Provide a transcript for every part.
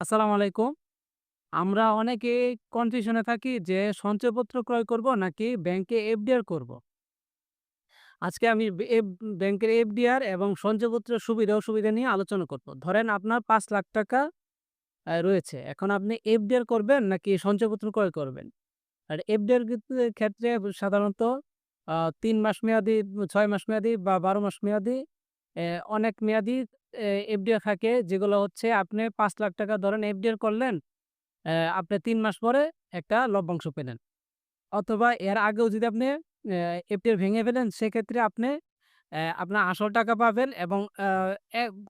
আসসালামু আলাইকুম। আমরা অনেকে কনফিউশনে থাকি যে সঞ্চয়পত্র ক্রয় করব নাকি ব্যাংকে এফডিআর করব। আজকে আমি ব্যাংকের এফডিআর এবং সঞ্চয়পত্রের সুবিধা অসুবিধা নিয়ে আলোচনা করব। ধরেন আপনার পাঁচ লাখ টাকা রয়েছে। এখন আপনি এফডিআর করবেন নাকি সঞ্চয়পত্র ক্রয় করবেন? আর এফডিআর ক্ষেত্রে সাধারণত ৩ মাস মেয়াদি, ৬ মাস মেয়াদি বা ১২ মাস মেয়াদি অনেক মেয়াদি এ এফডিআর থাকে যেগুলো হচ্ছে আপনি পাঁচ লাখ টাকা ধরেন এফডিআর করলেন, আপনি তিন মাস পরে একটা লভ্যাংশ পেলেন। অথবা এর আগেও যদি আপনি এফডিআর ভেঙে ফেলেন সেক্ষেত্রে আপনি আপনার আসল টাকা পাবেন এবং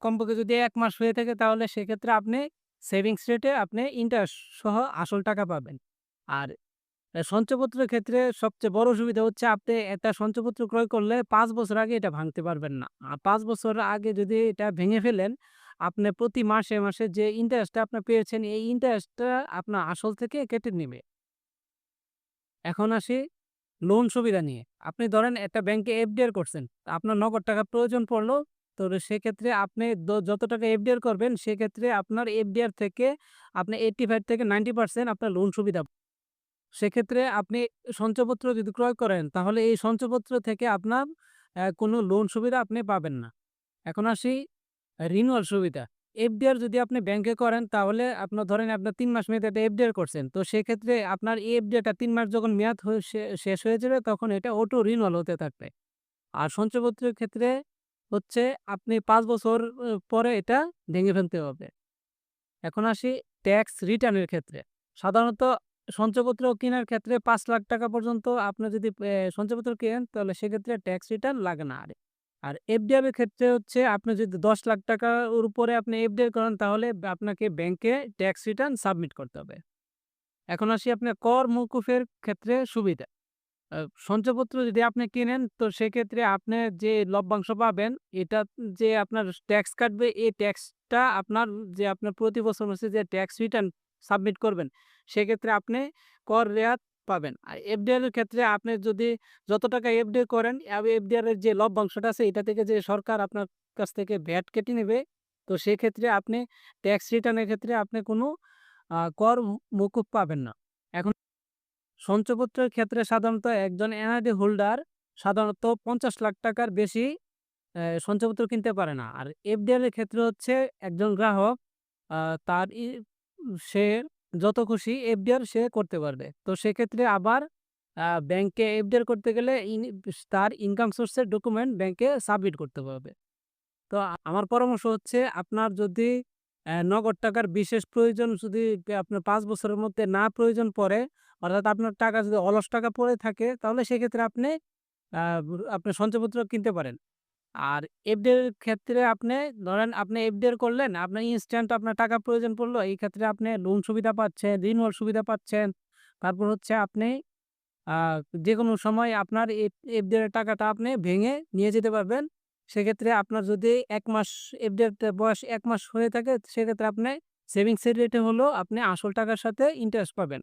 কমপক্ষে যদি এক মাস হয়ে থাকে তাহলে সেক্ষেত্রে আপনি সেভিংস রেটে আপনি ইন্টারেস্ট সহ আসল টাকা পাবেন। আর সঞ্চয়পত্রের ক্ষেত্রে সবচেয়ে বড় সুবিধা হচ্ছে আপনি একটা সঞ্চয়পত্র ক্রয় করলে পাঁচ বছর আগে এটা ভাঙতে পারবেন না। আর পাঁচ বছর আগে যদি এটা ভেঙে ফেলেন, আপনি প্রতি মাসে, মাসে যে ইন্টারেস্টটা আপনি পেয়েছেন এই ইন্টারেস্টটা আপনার আসল থেকে কেটে নেবে এখন আসি লোন সুবিধা নিয়ে। আপনি ধরেন একটা ব্যাংকে এফডিআর করছেন। আপনার নগদ টাকা প্রয়োজন পড়ল তো সেক্ষেত্রে আপনি যত টাকা এফডিআর করবেন সেক্ষেত্রে আপনার এফডিআর থেকে আপনি 85 থেকে 90% আপনার লোন সুবিধা সেক্ষেত্রে আপনি সঞ্চয়পত্র যদি ক্রয় করেন, তাহলে এই সঞ্চয়পত্র থেকে আপনার কোনো লোন সুবিধা আপনি পাবেন না। এখন আসি রিনিউয়াল সুবিধা। এফডিআর যদি আপনি ব্যাংকে করেন, তাহলে আপনার ধরেন আপনার তিন মাস মেয়াদে একটা এফডিআর করছেন। তো সেক্ষেত্রে আপনার এই এফডিআরটা তিন মাস যখন মেয়াদ শেষ হয়ে যাবে, তখন এটা অটো রিনিউয়াল হতে থাকবে। আর সঞ্চয়পত্রের ক্ষেত্রে হচ্ছে আপনি পাঁচ বছর পরে এটা ভেঙে ফেলতে হবে। এখন আসি ট্যাক্স রিটার্নের ক্ষেত্রে। সাধারণত সঞ্চয়পত্র কেনার ক্ষেত্রে পাঁচ লাখ টাকা পর্যন্ত আপনি যদি সঞ্চয়পত্র কেনেন তাহলে সেক্ষেত্রে ট্যাক্স রিটার্ন লাগে না আর। আর এফডিআর এর ক্ষেত্রে হচ্ছে আপনি যদি ৳১০,০০,০০০ ওর উপরে আপনি এফডিআর করেন তাহলে আপনাকে ব্যাংকে ট্যাক্স রিটার্ন সাবমিট করতে হবে। এখন আসি আপনার কর মওকুফের ক্ষেত্রে সুবিধা। সঞ্চয়পত্র যদি আপনি কেনেন তো সেক্ষেত্রে আপনি যে লভ্যাংশ পাবেন এটা যে আপনার ট্যাক্স কাটবে এই ট্যাক্সটা আপনার যে আপনার প্রতি বছর হচ্ছে যে ট্যাক্স রিটার্ন সাবমিট করবেন সেক্ষেত্রে আপনি কর রেয়াত পাবেন। আর এফডিআর এর ক্ষেত্রে আপনি যদি যত টাকা এফডিআর করেন এফডিআর এর যে লভ্যাংশটা আছে, এটা থেকে যে সরকার আপনার কাছ থেকে ভ্যাট কেটে নেবে, তো সেক্ষেত্রে আপনি ট্যাক্স রিটার্নের ক্ষেত্রে আপনি কোনো কর মকুব পাবেন না। এখন সঞ্চয়পত্রের ক্ষেত্রে সাধারণত একজন এনআইডি হোল্ডার সাধারণত পঞ্চাশ লাখ টাকার বেশি সঞ্চয়পত্র কিনতে পারে না। আর এফডিআর এর ক্ষেত্রে হচ্ছে একজন গ্রাহক তার সে যত খুশি এফডিআর সে করতে পারবে। তো সেক্ষেত্রে আবার ব্যাংকে এফডিআর করতে গেলে তার ইনকাম সোর্সের ডকুমেন্ট ব্যাংকে সাবমিট করতে পারবে তো আমার পরামর্শ হচ্ছে আপনার যদি নগদ টাকার বিশেষ প্রয়োজন যদি আপনার পাঁচ বছরের মধ্যে না প্রয়োজন পড়ে, অর্থাৎ আপনার টাকা যদি অলস টাকা পড়ে থাকে তাহলে সেক্ষেত্রে আপনি আপনি সঞ্চয়পত্র কিনতে পারেন। আর এফডিআর এর ক্ষেত্রে আপনি ধরেন আপনি এফডিআর করলেন, আপনার ইনস্ট্যান্ট আপনার টাকা প্রয়োজন পড়ল এই ক্ষেত্রে আপনি লোন সুবিধা পাচ্ছেন, রিনিউয়াল সুবিধা পাচ্ছেন। তারপর হচ্ছে আপনি যে কোনো সময় আপনার এফ এফডিআর টাকাটা আপনি ভেঙে নিয়ে যেতে পারবেন। সেক্ষেত্রে আপনার যদি এক মাস এফডিআর বয়স এক মাস হয়ে থাকে সেক্ষেত্রে আপনি সেভিংস এর রেটে হলেও আপনি আসল টাকার সাথে ইন্টারেস্ট পাবেন।